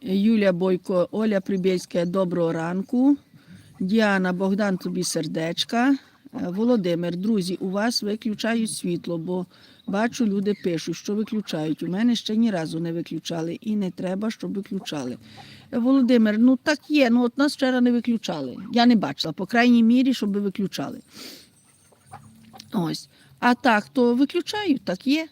Юлія Бойко, Оля Прибєйська, доброго ранку. Діана, Богдан, тобі сердечка. Е, Володимир, друзі, у вас виключають світло, бо бачу, люди пишуть, що виключають. У мене ще ні разу не виключали і не треба, щоб виключали. Е, Володимир, ну так є, ну от нас вчора не виключали. Я не бачила, по крайній мірі, щоб виключали. Ось. А так, то виключають, так є.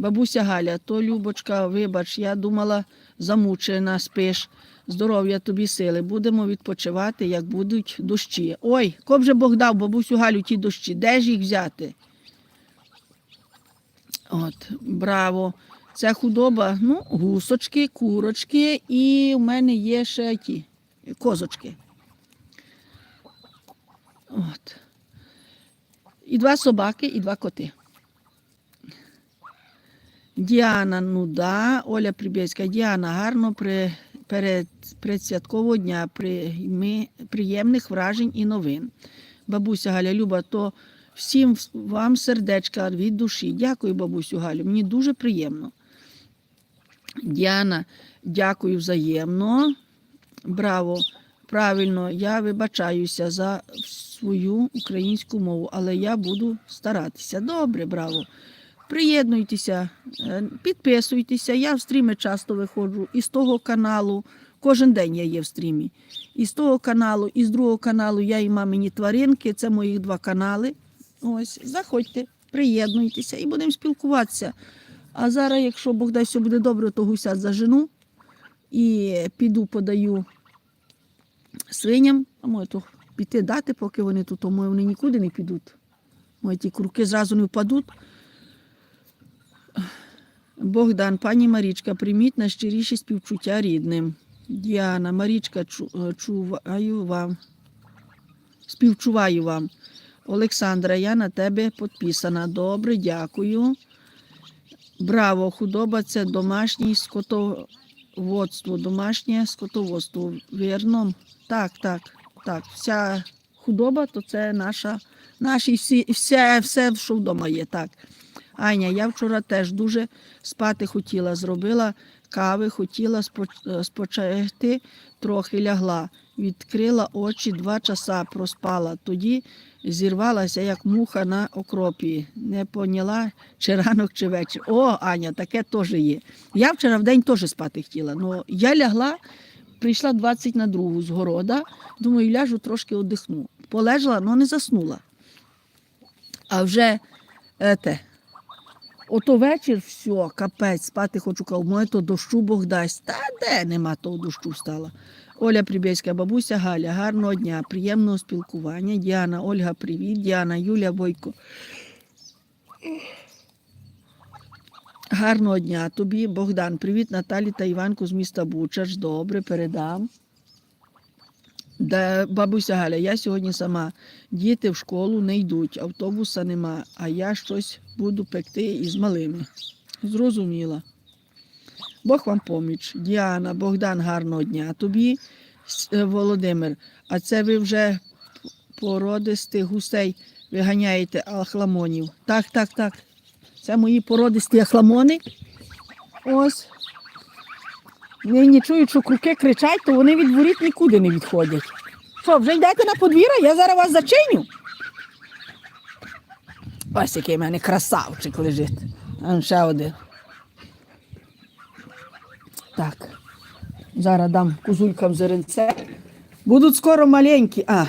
Бабуся Галя, то Любочка, вибач, я думала, замучена, спиш. Здоров'я тобі сили. Будемо відпочивати, як будуть дощі. Ой, коб же Бог дав бабусю Галю ті дощі. Де ж їх взяти? От, браво. Це худоба, ну, гусочки, курочки, і в мене є ще ті козочки. От. І два собаки, і два коти. Діана, ну да, Оля Прибєцька. Діана, гарно при, перед предсвяткового дня прийми, приємних вражень і новин. Бабуся Галя Люба, то всім вам сердечка від душі. Дякую, бабусю Галю. Мені дуже приємно. Діана, дякую взаємно. Браво! Правильно, я вибачаюся за свою українську мову, але я буду старатися. Добре, браво. Приєднуйтеся, е, підписуйтеся. Я в стріми часто виходжу із того каналу. Кожен день я є в стрімі. Із того каналу, і з другого каналу я і мамині тваринки. Це мої два канали. Ось, заходьте, приєднуйтеся і будемо спілкуватися. А зараз, якщо Бог дасть, все буде добре, то гуся зажену і піду подаю свиням, а може то піти дати, поки вони тут, тому вони нікуди не підуть. Мої ті круки зразу не впадуть. Богдан, пані Марічка, прийміть найщиріші співчуття рідним. Діана, Марічка, е, чуваю вам. Співчуваю вам. Олександра, я на тебе підписана. Добре, дякую. Браво, худоба це домашнє скотоводство, домашнє скотоводство. Вірно? Так, так, так. Вся худоба то це наша, наші всі, все, все, що вдома є. Так. Аня, я вчора теж дуже спати хотіла. Зробила кави, хотіла споч- спочити, трохи лягла. Відкрила очі, два часа проспала. Тоді зірвалася, як муха на окропі. Не поняла, чи ранок, чи вечір. О, Аня, таке теж є. Я вчора в день теж спати хотіла. Ну, я лягла, прийшла 20 на другу з города. Думаю, ляжу трошки одихну. Полежала, але не заснула. А вже е, те, Ото вечір, все, капець, спати хочу, кажу, моє то дощу Бог дасть. Та де нема того дощу стала. Оля Прибєцька, бабуся Галя, гарного дня, приємного спілкування. Діана, Ольга, привіт. Діана, Юля Бойко. Гарного дня тобі, Богдан. Привіт, Наталі та Іванку з міста Бучач. Добре, передам. Да, бабуся Галя, я сьогодні сама. Діти в школу не йдуть, автобуса нема, а я щось буду пекти із малими. Зрозуміла. Бог вам поміч. Діана, Богдан, гарного дня. Тобі, е, Володимир, а це ви вже породистих гусей виганяєте ахламонів. Так, так, так. Це мої породисті ахламони. Ось. Нині чують, що круки кричать, то вони від воріт нікуди не відходять. Що, вже йдете на подвір'я? Я зараз вас зачиню. Ось який в мене красавчик лежить. А ще один. Так. Зараз дам кузулькам зеренце. Будуть скоро маленькі. А,